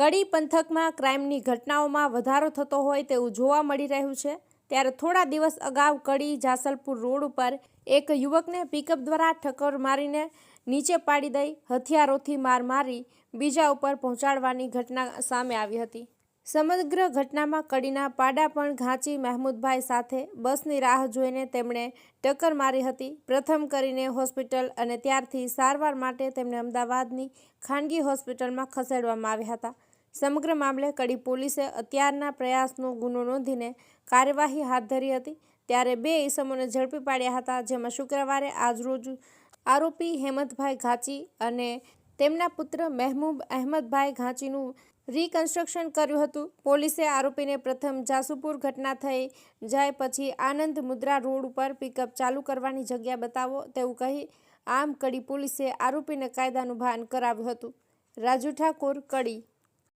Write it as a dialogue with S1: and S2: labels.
S1: કડી પંથકમાં ક્રાઇમની ઘટનાઓમાં વધારો થતો હોય તેવું જોવા મળી રહ્યું છે. ત્યારે થોડા દિવસ અગાઉ કડી જાસલપુર રોડ ઉપર એક યુવકને પિકઅપ દ્વારા ઠક્કર મારીને નીચે પાડી દઈ હથિયારોથી માર મારી બીજા ઉપર પહોંચાડવાની ઘટના સામે આવી હતી. સમગ્ર ઘટનામાં કડીના પાડા પણ ઘાંચી મહેમૂદભાઈ સાથે બસની રાહ જોઈને તેમણે ટક્કર મારી હતી. પ્રથમ કરીને હોસ્પિટલ અને ત્યારથી સારવાર માટે તેમને અમદાવાદની ખાનગી હોસ્પિટલમાં ખસેડવામાં આવ્યા હતા. સમગ્ર મામલે કડી પોલીસે અત્યારના પ્રયાસનો ગુનો નોંધીને કાર્યવાહી હાથ ધરી હતી. ત્યારે બે ઈસમોને ઝડપી પાડ્યા હતા, જેમાં શુક્રવારે આજરોજ આરોપી હેમંતભાઈ ઘાંચી અને તેમના પુત્ર મહેમૂબ અહેમદભાઈ ઘાંચીનું રિકન્સ્ટ્રક્શન કર્યું હતું. પોલીસે આરોપીને પ્રથમ જાસુપુર ઘટના થઈ જાય પછી આનંદ મુદ્રા રોડ ઉપર પિકઅપ ચાલુ કરવાની જગ્યા બતાવો તેવું કહી આમ કડી પોલીસે આરોપીને કાયદાનું ભાન કરાવ્યું હતું. રાજુ ઠાકોર, કડી